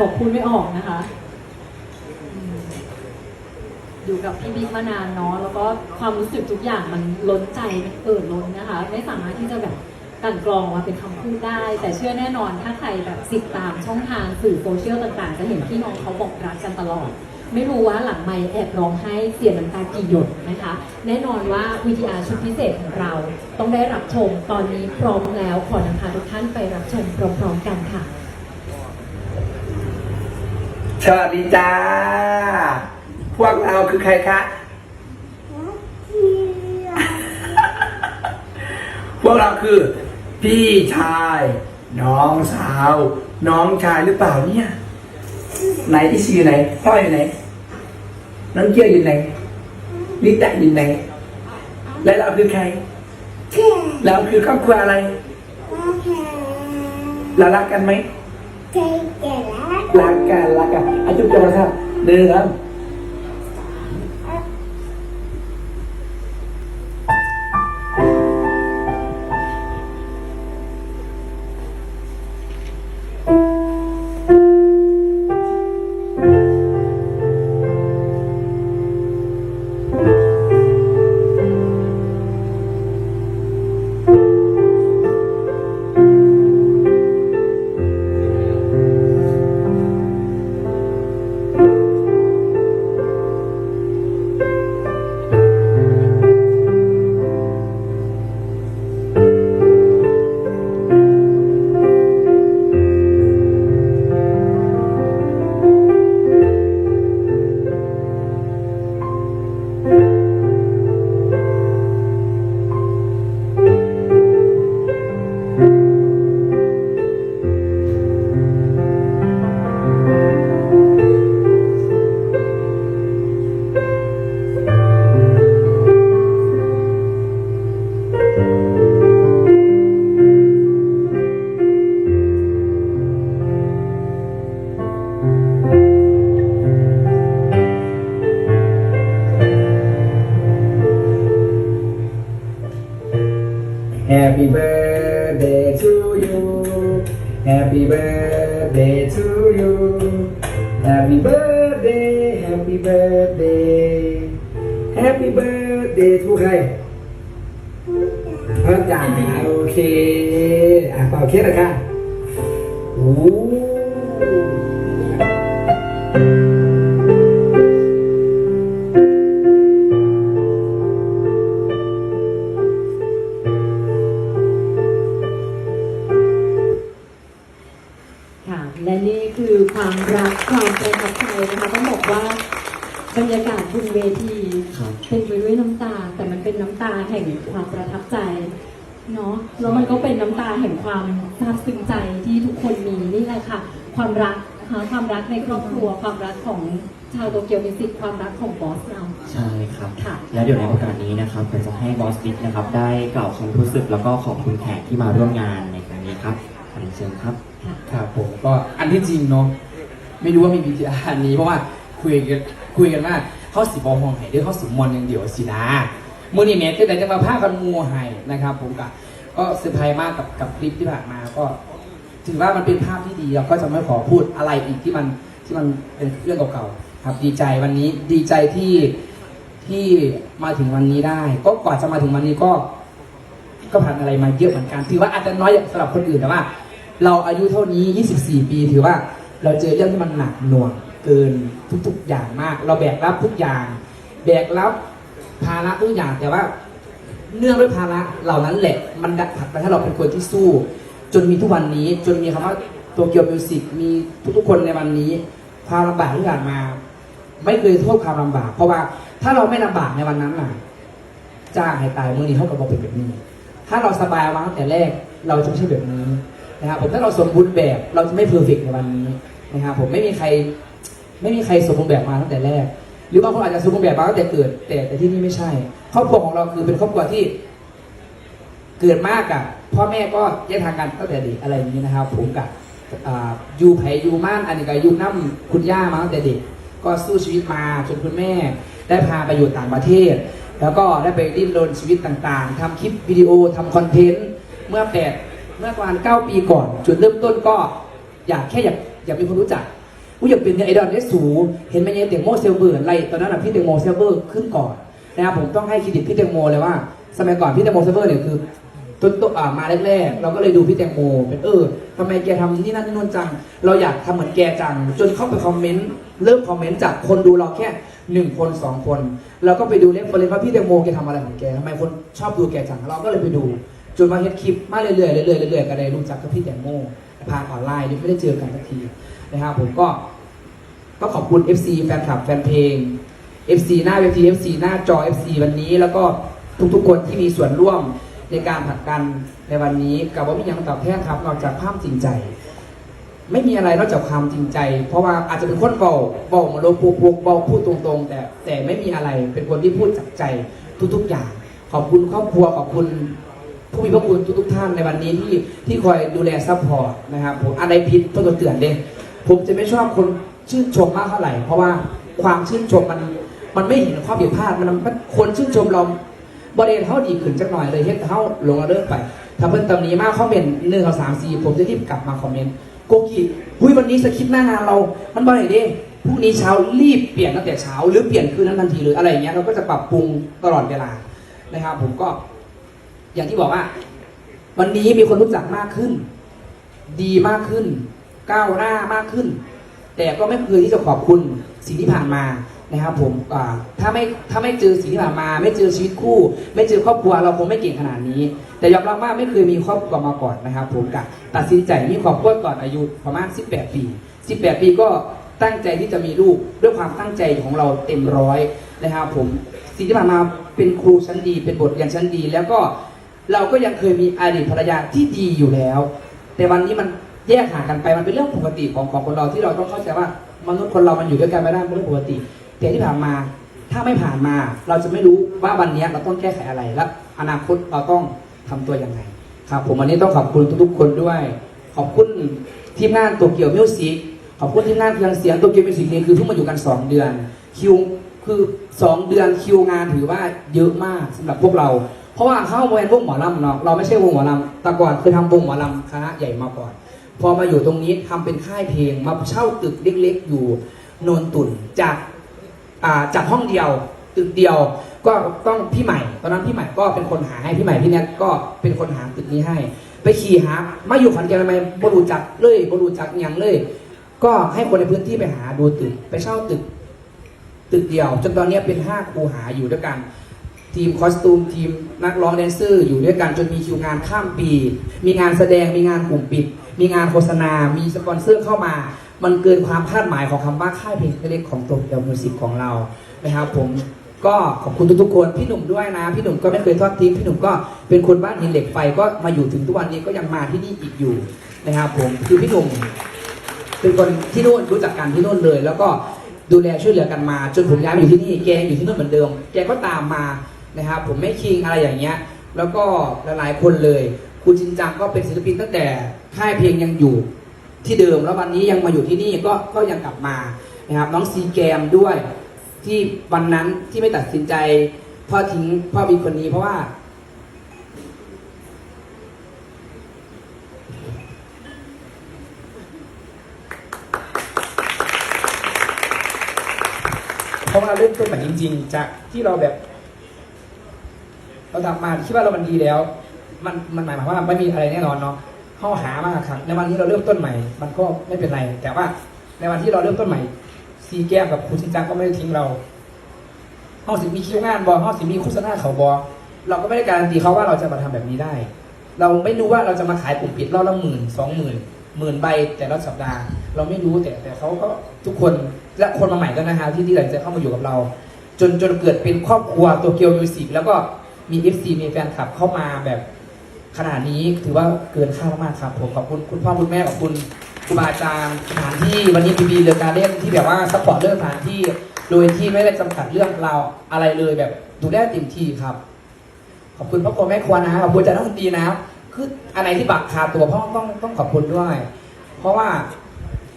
บอกพูดไม่ออกนะคะ อยู่กับพี่บิ๊กมานานเนาะแล้วก็ความรู้สึกทุกอย่างมันล้นใจมันเกิดล้นนะคะ ไม่สามารถที่จะแบบกันกรองมาเป็นคำพูดได้ แต่เชื่อแน่นอนถ้าใครแบบติดตามช่องทางสื่อโซเชียลต่างๆ จะเห็นพี่น้องเขาบอกรักกันตลอด ไม่รู้ว่าหลังไม่แอบร้องไห้เสียน้ำตากี่หยดนะคะ แน่นอนว่าวิทยาชุดพิเศษของเราต้องได้รับชมตอนนี้พร้อมแล้วขอนำพาทุกท่านไปรับชมพร้อมๆกันค่ะ สวัสดีจ้า พวกเราคือใครคะ พวกเราคือ พี่ชาย น้องสาว น้องชายหรือเปล่าเนี่ย ไหนอีซีอยู่ไหนพ่ออยู่ไหน น้องเกียวอยู่ไหนลิตะอยู่ไหน และเราคือใคร เราคือครอบครัวอะไร เรารักกันไหม ใจแก่ละรักกันรักกันอาจุ๊บจังครับหนึ่งครับ Happy birthday Happy birthday Happy birthday to ใครพระจ๋าโอเค อ่ะเป่าเค้กเลยค่ะโอ้ บรรยากาศบนเวทีครับเป็นไปด้วยน้ำตา แต่มันเป็นน้ำตาแห่งความประทับใจเนาะแล้วมันก็เป็นน้ำตาแห่งความซาบซึ้งใจที่ทุกคนมีนี่แหละค่ะ ความรักนะคะความรักในครอบครัว ความรักของชาวโตเกียวมิวสิกความรักของบอสเรา ใช่ครับ ค่ะ แล้วเดี๋ยวในโอกาสนี้นะครับผมจะให้บอสบิ๊กนะครับ ได้กล่าวความรู้สึกแล้วก็ขอบคุณแขกที่มาร่วมงานในครั้งนี้ครับขอเรียนเชิญครับ ครับผมก็อันที่จริงเนาะไม่รู้ว่ามีวิธีการนี้เพราะว่าคุยกันคุยกันว่า เขาสิบอห้องไห้ด้วยเขาสมมอนอย่างเดียวสินะมือนี่แม่ก็แต่จะมาพากันมัวไห้นะครับ ผมก็ก็เซอร์ไพรส์มากกับกับคลิปที่ผ่านมาก็ ถือว่ามันเป็นภาพที่ดีเราก็จะไม่ขอพูดอะไรอีกที่มันที่มันเป็นเรื่องเก่าๆครับ ดีใจวันนี้ดีใจที่ที่มาถึงวันนี้ได้ ก็กว่าจะมาถึงวันนี้ก็ ก็ผ่านอะไรมาเยอะเหมือนกัน ถือว่าอาจจะน้อยสำหรับคนอื่นแต่ว่า เราอายุเท่านี้ 24 ปี ถือว่า เราเจอเรื่องที่มันหนักหน่วง เกินทุกๆอย่างมาก เราแบกรับทุกอย่าง แบกรับภาระทุกอย่างแต่ว่า เนื่องด้วยภาระเหล่านั้นแหละมันดันผลักดันให้เราเป็นคนที่สู้ จนมีทุกวันนี้ จนมีคำว่าโตเกียวมิวสิกมีทุกๆคนในวันนี้ความลำบากที่ผ่านมา ไม่เคยโทษความลำบาก เพราะว่าถ้าเราไม่ลำบากในวันนั้นล่ะจ้างให้ตายมือนี้เท่ากับเราเป็นแบบนี้ ถ้าเราสบายมาตั้งแต่แรกเราจะไม่ใช่แบบนี้นะครับผมถ้าเราสมบูรณ์แบบเราจะไม่เพอร์เฟกในวันนี้นะครับผมไม่มีใคร ไม่มีใครสมบูรณ์แบบมาตั้งแต่แรก หรือบางคนอาจจะสมบูรณ์แบบมาตั้งแต่เกิด แต่แต่ที่นี่ไม่ใช่ ครอบครัวของเราคือเป็นครอบครัวที่ เกิดมากอะพ่อแม่ก็แยกทางกันตั้งแต่เด็กอะไรอย่างนี้นะครับ ผมกับอ่าอยูไผอยู่ม่านอันนี้ก็อยูน้ำคุณย่ามาตั้งแต่เด็ก ก็สู้ชีวิตมาจนคุณแม่ ได้พาไปอยู่ต่างประเทศ แล้วก็ได้ไปดิ้นรนชีวิตต่างๆทำคลิปวิดีโอทำคอนเทนต์เมื่อแปดเมื่อประมาณเก้าปีก่อน จุดเริ่มต้นก็อยากแค่อยากอยากมีคนรู้จัก กูอยากเป็นไอดอลได้สูงเห็นไหมเนี่ยเด็กโมเซลเบิร์นไล่ตอนนั้นอะพี่เด็กโมเซลเบิร์นขึ้นก่อนนะครับผมต้องให้เครดิตพี่แตงโมเลยว่า สมัยก่อนพี่แตงโมเซลเบิร์นเนี่ยคือต้นต้นอ่ามาแรกๆ เราก็เลยดูพี่แตงโมเป็นเออทำไมแกทำนี่นั่นนี่นู่นจัง เราอยากทำเหมือนแกจัง จนเข้าไปคอมเมนต์เริ่มคอมเมนต์จากคนดูเราแค่หนึ่งคนสองคนเราก็ไปดูเล่นเลยว่าพี่แตงโมแกทำอะไรของแกทำไมคนชอบดูแกจัง เราก็เลยไปดู จนมาเฮ็ดคลิปมาเรื่อยๆเรื่อยๆเรื่อยๆก็ได้รู้จักกับพี่แตงโมผ่านออนไลน์นี่ไม่ได้เจอกันสักที นะครับผมก็ก็ขอบคุณ FC แฟนคลับแฟนเพลง FC หน้าเวที FC หน้าจอ FC วันนี้ แล้วก็ทุกๆคนที่มีส่วนร่วมในการผลักดันในวันนี้กับว่ามียังตอบแทนครับนอกจากภาพจริงใจ ไม่มีอะไรนอกจากความจริงใจ เพราะว่าอาจจะเป็นคนเบาเบามาโลปุกปุกเบาพูดตรงๆ แต่แต่ไม่มีอะไรเป็นคนที่พูดจากใจทุกๆอย่าง ขอบคุณครอบครัวขอบคุณผู้มีพระคุณทุกๆท่านในวันนี้ที่ที่คอยดูแลซัพพอร์ตนะครับผมอะไรผิดก็ตัวเตือนเด้ ผมจะไม่ชอบคนชื่นชมมากเท่าไหร่ เพราะว่าความชื่นชมมัน มันไม่เห็นข้อผิดพลาดมันมันคนชื่นชมเราบริเวณเท่าดีขึ้นจักหน่อยเลยเฮ็ดเท่าลงเริ่มไป ถ้าเพิ่นตำหนี้มากคอมเมนต์หนึ่งสองสามสี่ผมจะรีบกลับมาคอมเมนต์โกกิหุยวันนี้สคริปต์หน้างานเรา มันบ่อยเด้พรุ่งนี้เช้ารีบเปลี่ยนตั้งแต่เช้า หรือเปลี่ยนคืนนั้นทันทีหรืออะไรอย่างเงี้ยเราก็จะปรับปรุงตลอดเวลานะครับ ผมก็ อย่างที่บอกว่า วันนี้มีคนรู้จักมากขึ้น ดีมากขึ้น ก้าวหน้ามากขึ้น แต่ก็ไม่เคยที่จะขอบคุณสิ่งที่ผ่านมานะครับผมถ้าไม่ถ้าไม่เจอสิ่งที่ผ่านมา ไม่เจอชีวิตคู่ ไม่เจอครอบครัวเราคงไม่เก่งขนาดนี้ แต่ยอมรับว่าไม่เคยมีครอบครัวมาก่อนนะครับ ผมกับตัดสินใจมีครอบครัวก่อนอายุประมาณ 18 ปี 18 ปีก็ตั้งใจที่จะมีลูกด้วยความตั้งใจของเราเต็มร้อยนะครับผมสิ่งที่ผ่านมาเป็นครูชั้นดี เป็นบทเรียนชั้นดี แล้วก็เราก็ยังเคยมีอดีตภรรยาที่ดีอยู่แล้ว แต่วันนี้มัน แยกห่างกันไปมันเป็นเรื่องปกติของของคนเราที่เราต้องเข้าใจว่ามนุษย์คนเรามันอยู่ด้วยกันไม่ได้เป็นเรื่องปกติ แต่ที่ผ่านมาถ้าไม่ผ่านมาเราจะไม่รู้ว่าวันนี้เราต้องแก้ไขอะไรและอนาคตเราต้องทำตัวยังไงครับ ผมวันนี้ต้องขอบคุณทุกๆคนด้วย ขอบคุณทีมงานตัวเกี่ยวมิวสิกขอบคุณทีมงานเครื่องเสียงตัวเกี่ยวมิวสิกนี่คือเพิ่งมาอยู่กัน 2 เดือนคิวคือ2เดือนคิวงานถือว่าเยอะมากสำหรับพวกเรา เพราะว่าเข้าเวนวงหมอลำเนาะเราไม่ใช่วงหมอลำแต่ก่อนเคยทำวงหมอลำคณะใหญ่มาก่อน พอมาอยู่ตรงนี้ทำเป็นค่ายเพลงมาเช่าตึกเล็กๆอยู่โนนตุนจากอ่าจากห้องเดียวตึกเดียวก็ต้องพี่ใหม่ ตอนนั้นพี่ใหม่ก็เป็นคนหาให้พี่ใหม่พี่แนทก็เป็นคนหาตึกนี้ให้ ไปขี่หามาอยู่ขอนแก่ทำไมบรูจักเลยบรูจักอย่างเลย ก็ให้คนในพื้นที่ไปหาดูตึก ไปเช่าตึก ตึกเดียว จนตอนนี้เป็นห้าครูหาอยู่ด้วยกัน ทีมคอสตูมทีมนักร้องแดนเซอร์อยู่ด้วยกันจนมีคิวงานข้ามปี มีงานแสดงมีงานกลุ่มปิด มีงานโฆษณา มีสปอนเซอร์เข้ามา มันเกินความคาดหมายของคำว่าค่ายเพลงเล็กของตัวเดียวมิวสิกของเรานะครับผมก็ขอบคุณทุกๆคนพี่หนุ่มด้วยนะ พี่หนุ่มก็ไม่เคยทอดทิ้งพี่หนุ่มก็เป็นคนบ้านหินเหล็กไฟก็มาอยู่ถึงทุกวันนี้ก็ยังมาที่นี่อีกอยู่นะครับผมคือพี่หนุ่มเป็นคนที่นู่นรู้จักกันที่นู่นเลย แล้วก็ดูแลช่วยเหลือกันมา จนผมย้ายมาอยู่ที่นี่แกอยู่ที่นู่นเหมือนเดิม แกก็ตามมานะครับผมไม่คิงอะไรอย่างเงี้ย แล้วก็หลายๆคนเลยคุณจินจังก็เป็นศิลปินตั้งแต่ ค่ายเพลงยังอยู่ที่เดิมแล้ววันนี้ยังมาอยู่ที่นี่ก็ก็ยังกลับมานะครับน้องซีแกมด้วย ที่วันนั้นที่ไม่ตัดสินใจพ่อทิ้งพ่อมีคนนี้เพราะว่า เพราะว่าเริ่มต้นใหม่จริง ๆ จากที่เราแบบ เราทำมาคิดว่าเรามันดีแล้ว มันมันหมายความว่าไม่มีอะไรแน่นอนเนาะ เข้าหามากครับในวันนี้เราเริ่มต้นใหม่ มันก็ไม่เป็นไร แต่ว่าในวันที่เราเริ่มต้นใหม่ซีแก้มกับคุณชินจังก็ไม่ได้ทิ้งเราห้องสิมีคิวงานบอห้องสิมีโฆษณาเขาบอเราก็ไม่ได้การันตีเขาว่าเราจะมาทำแบบนี้ได้ เราไม่รู้ว่าเราจะมาขายปุ่มปิดรอบละหมื่นสองหมื่นหมื่นใบแต่ละสัปดาห์ เราไม่รู้แต่แต่เขาก็ทุกคนและคนมาใหม่ก็นะฮะที่ที่หลังจะเข้ามาอยู่กับเรา จนจนเกิดเป็นครอบครัวตัวเกียวมิวสิกแล้วก็มี FC มีแฟนคลับเข้ามาแบบ ขนาดนี้ถือว่าเกินคาดมากครับผมขอบคุณคุณพ่อคุณแม่ขอบคุณครูบาอาจารย์สถานที่วันนี้พีบีเรือการเล่นที่แบบว่าซัพพอร์ตเรื่องสถานที่ โดยที่ไม่ได้จำกัดเรื่องเราวอะไรเลยแบบดูได้เต็มที่ครับ ขอบคุณพ่อครัวแม่ครัวนะขอบคุณอาจารย์นักดนตรีนะครับคืออันไหนที่บักคาตัวพ่อต้องต้องขอบคุณด้วย เพราะว่า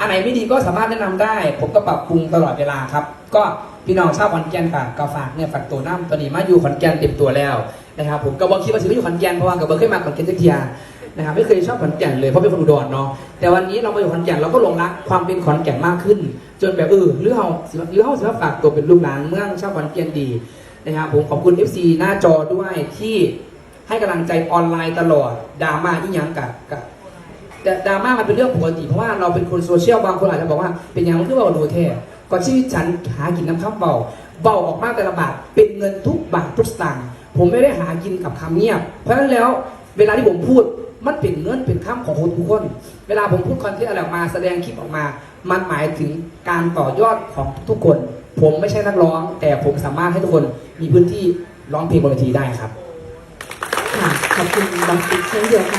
อันไหนไม่ดีก็สามารถแนะนำได้ ผมก็ปรับปรุงตลอดเวลาครับ ก็พี่น้องชาวขอนแก่นค่ะก็ฝากเนี่ยฝากตัวน้ำตอนนี้มาอยู่ขอนแก่นเต็มตัวแล้ว นะครับผมก็บอกคิดว่าสิไม่อยู่ขอนแก่นเพราะว่ากับเบิร์ขึ้นมาขอนแก่นเทียนะครับไม่เคยชอบขอนแก่นเลยเพราะเป็นคนอุดรเนาะแต่วันนี้เรามาอยู่ขอนแก่นเราก็ลงรักความเป็นขอนแก่นมากขึ้น จนแบบเออหรือเฮาสิหรือเฮาสิมาฝากตัวเป็นลูกหลานเมืองชาวขอนแก่นดีนะครับผมขอบคุณ FC หน้าจอด้วยที่ให้กำลังใจออนไลน์ตลอดดราม่าอีหยังกับกับแต่ดราม่ามันเป็นเรื่องปกติเพราะว่าเราเป็นคนโซเชียลบางคนอาจจะบอกว่าเป็นอย่างมันคือเบาดูแท้ก่อนชีวิตฉันหากินน้ำข้าวเบาเบาออกมาแต่ละบาทเป็นเงินทุกบาททุกสตางค์ ผมไม่ได้หากินกับคำเงียบ เพราะฉะนั้นแล้วเวลาที่ผมพูดมันเป็นเงินเป็นคำของคนทุกคน เวลาผมพูดคอนเทนต์อะไรออกมาแสดงคลิปออกมา มันหมายถึงการต่อยอดของทุกคน ผมไม่ใช่นักร้อง แต่ผมสามารถให้ทุกคนมีพื้นที่ร้องเพลงบนเวทีได้ครับขอบคุณบอสติ๊กเช่นเดียวกัน